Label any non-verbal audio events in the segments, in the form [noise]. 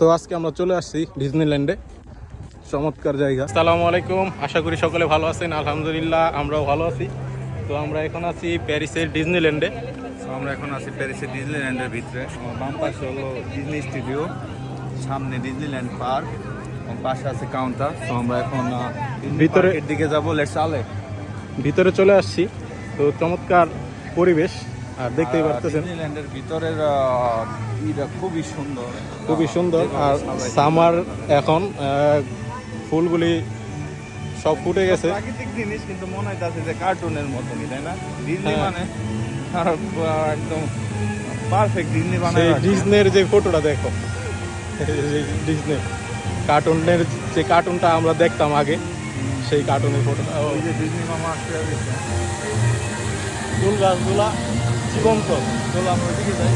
তো আজকে আমরা চলে আসছি ডিজনিল্যান্ডে। চমৎকার জায়গা। আসসালামু আলাইকুম আশা করি সকলে ভালো আছেন। আলহামদুলিল্লাহ আমরাও ভালো আছি। তো আমরা এখন আছি প্যারিসের ডিজনিল্যান্ডে। তো আমরা এখন আছি প্যারিসের ডিজনিল্যান্ডের ভিতরে। আমার বাম পাশে হলো ডিজনি স্টুডিও সামনে ডিজনিল্যান্ড পার্ক এবং পাশে আছে কাউন্টার। তো আমরা এখন ভিতরে- দিকে যাব। লেট চালে। ভিতরে চলে আসছি। তো চমৎকার পরিবেশ। আর দেখতেই পারতেছেন। ডিজনিল্যান্ডের ভিতরের ইটা খুবই সুন্দর। খুবই সুন্দর। আর সামার এখন ফুলগুলি সব ফুটে গেছে। প্রাকৃতিক জিনিস কিন্তু মনে হইতাছে যে কার্টুনের মতনই তাই না? ডিজনি হ্যাঁ। মানে একদম পারফেক্ট ডিজনি বানায়। যে ফটোটা দেখো ডিজনে। কার্টুনের যে কার্টুনটা আমরা দেখতাম আগে সেই কার্টুনের ফটোটা। ওই যে ডিজনি মামা ফুল গাছগুলা জীবন্ত চলো আমরা ওদিকে যাই।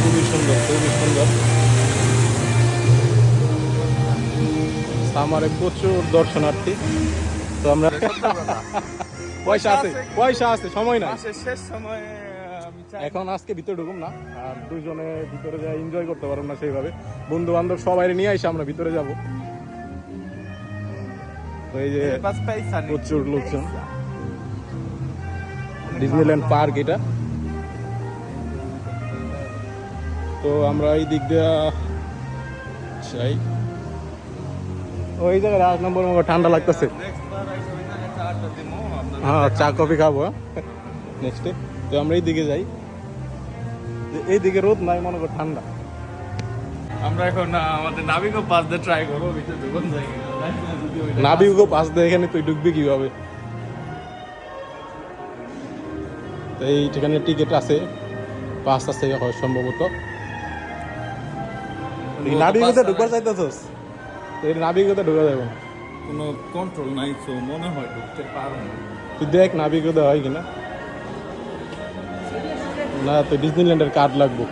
খুবই সুন্দর খুবই সুন্দর। সামারে প্রচুর দর্শনার্থী। তো আমরা [laughs] পয়সা আছে পয়সা আছে। সময় মাসের শেষ সময়ে এখন আজকে ভিতরে ঢুকুম না আর দুজনে ভিতরে যাই এনজয় করতে পারব না সেইভাবে। বন্ধু বান্ধব সবাই নিয়ে এসে আমরা ভিতরে যাব। এই যে প্রচুর লোকজন। ডিজনিল্যান্ড পার্ক এটা। তো আমরা এই দিক দিয়ে চাই ওই জায়গায় আট নম্বর ঠান্ডা লাগতেছে। হ্যাঁ চা কফি খাব নেক্সটে তো আমরা এই দিকে যাই। এই দিকে রোদ নাই মনে কর ঠান্ডা। আমরা এখন আমাদের নাবিকও পাস দিয়ে ট্রাই করব ভিতরে ঢুকুন যাই। কিনা। জানি না যদি ওইটা- নাবিগো পাস দিয়ে এখানে তুই ঢুকবি কীভাবে? তো এই ঠিকানে টিকিট আছে পাস আছে হয় সম্ভবত। এই নাবিগোতে ঢুকবার চাইতেছস? এই নাবিগোতে ঢুকা যাবে কোনো কন্ট্রোল নাই তো মনে হয় ঢুকতে পারব না। তুই দেখ হয় কিনা। না তো ডিজনিল্যান্ডের কার্ড লাগবো।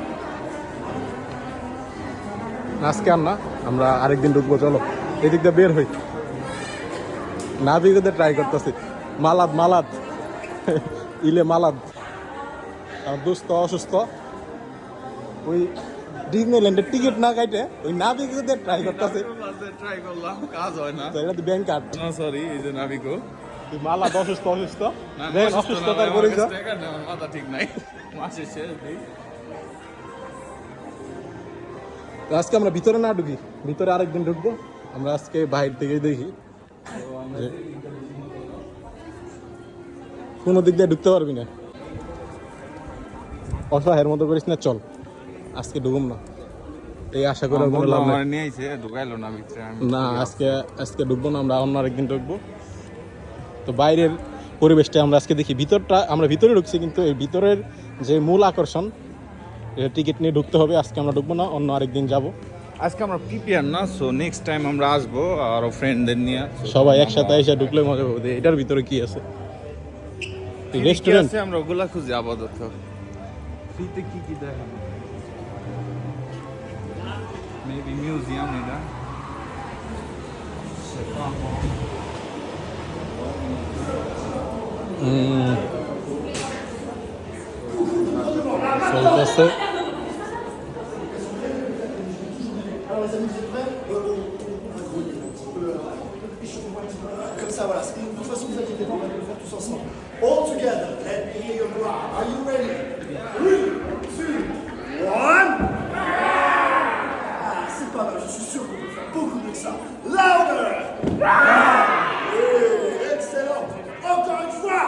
আজকে আর না আমরা আরেকদিন ঢুকবো চলো। এদিক দিয়ে বের হই। নাবিগোতে ট্রাই করতেছি। মালাদ মালাদ। ইলে মালাদ। আমার দুস্থ অসুস্থ। ওই ডিজনিল্যান্ডের টিকিট না কাটে ওই নাবিগোতে ট্রাই করতেছে। ট্রাই করলাম কাজ হয় না তো এটা তো ব্যাংক কার্ড না সরি এই যে নাবিকও। তুই মালাদ অসুস্থ অসুস্থ। অসুস্থ অসুস্থতার পরিচয়। মাথা ঠিক নাই। মাসের শেষ দিই আজকে আমরা ভিতরে না ঢুকি ভিতরে আরেকদিন ঢুকবো। আমরা আজকে বাইরে থেকে দেখি। কোনো দিক দিয়ে ঢুকতে পারবি না। অসহায়ের মতো করিস না চল। আজকে ঢুকুম না। এই আশা করে কোনো লাভ নাই। নিয়ে আইছে ঢুকাইলো না ভিতরে না আজকে আজকে ঢুকবো না আমরা অন্য আরেকদিন ঢুকবো। তো বাইরের পরিবেশটা আমরা আজকে দেখি। ভিতরটা আমরা ভিতরে ঢুকছি কিন্তু এই ভিতরের যে মূল আকর্ষণ টিকিট নিয়ে ঢুকতে হবে। আজকে আমরা ঢুকবো না অন্য আরেকদিন যাব। আজকে আমরা প্রিপেয়ার না সো নেক্সট টাইম আমরা আসব আর ফ্রেন্ডদের নিয়ে। সবাই একসাথে এসে ঢুকলে মজা পাবে। এটার ভিতরে কি আছে? রেস্টুরেন্ট আছে আমরা ওগুলা খুঁজি আপাতত। ফ্রিতে কি কি দেখানো মেবি মিউজিয়াম এটা চলতেছে Muslim. All together, let me hear your dua. Are you ready? Three, two, one. Ah, c'est pas mal, je suis sûr qu'on peut faire beaucoup mieux que ça. Louder! Ah, oui, excellent. Encore une fois.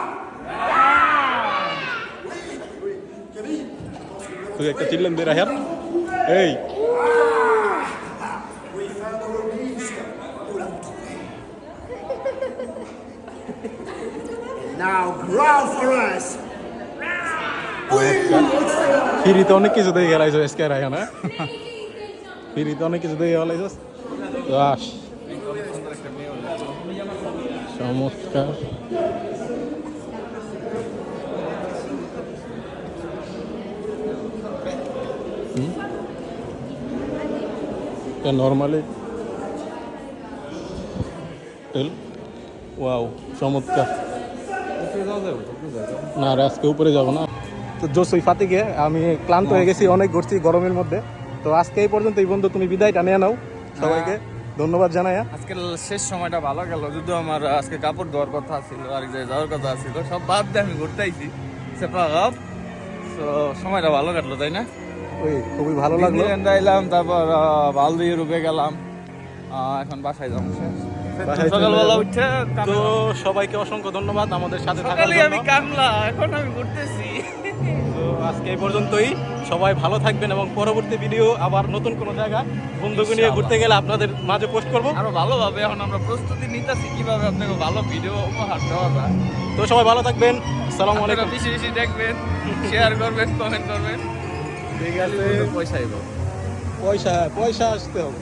Ah, oui, oui. Kevin, je pense que... Vous avez Hey now growl for us. ফিরিতে অনেক কিছু দেখে গেলাইছো SK রাখা না ফিরিতে অনেক কিছু দেখে গেলাইছস তো আস চমৎকার নর্মালি তেল। ওয়াও চমৎকার। না আর আজকে উপরে যাব না। তো জোসই ফাতিকে আমি ক্লান্ত হয়ে গেছি অনেক ঘুরছি গরমের মধ্যে। তো আজকে এই পর্যন্ত এই বন্ধু তুমি বিদায়টা নিয়ে নাও সবাইকে। ধন্যবাদ জানাই আজকে শেষ সময়টা ভালো গেল যদিও আমার আজকে কাপড় ধোয়ার কথা ছিল আর এক জায়গায় যাওয়ার কথা ছিল সব বাদ দিয়ে আমি ঘুরতে আইছি। সেপা কাপ তো সময়টা ভালো কাটলো তাই না? ওই খুবই ভালো লাগল। আইলাম তারপর বালদি রূপে গেলাম। এখন বাসায় যাব সকালবেলা। উঠে তো সবাইকে অসংখ্য ধন্যবাদ আমাদের সাথে থাকার জন্য। আমি কামলা এখন আমি ঘুরতেছি। তো আজকে এই পর্যন্তই। সবাই ভালো থাকবেন এবং পরবর্তী ভিডিও আবার নতুন কোনো জায়গা বন্ধুকে নিয়ে ঘুরতে গেলে আপনাদের মাঝে পোস্ট করব। আরও ভালোভাবে এখন আমরা প্রস্তুতি নিতেছি কীভাবে আপনাকে ভালো ভিডিও উপহার দেওয়া যায়। তো সবাই ভালো থাকবেন। আপনারা আলাইকুম। বেশি বেশি দেখবেন শেয়ার করবেন কমেন্ট করবেন। ঠিক আছে। পয়সা পয়সা পয়সা আসতে হবে।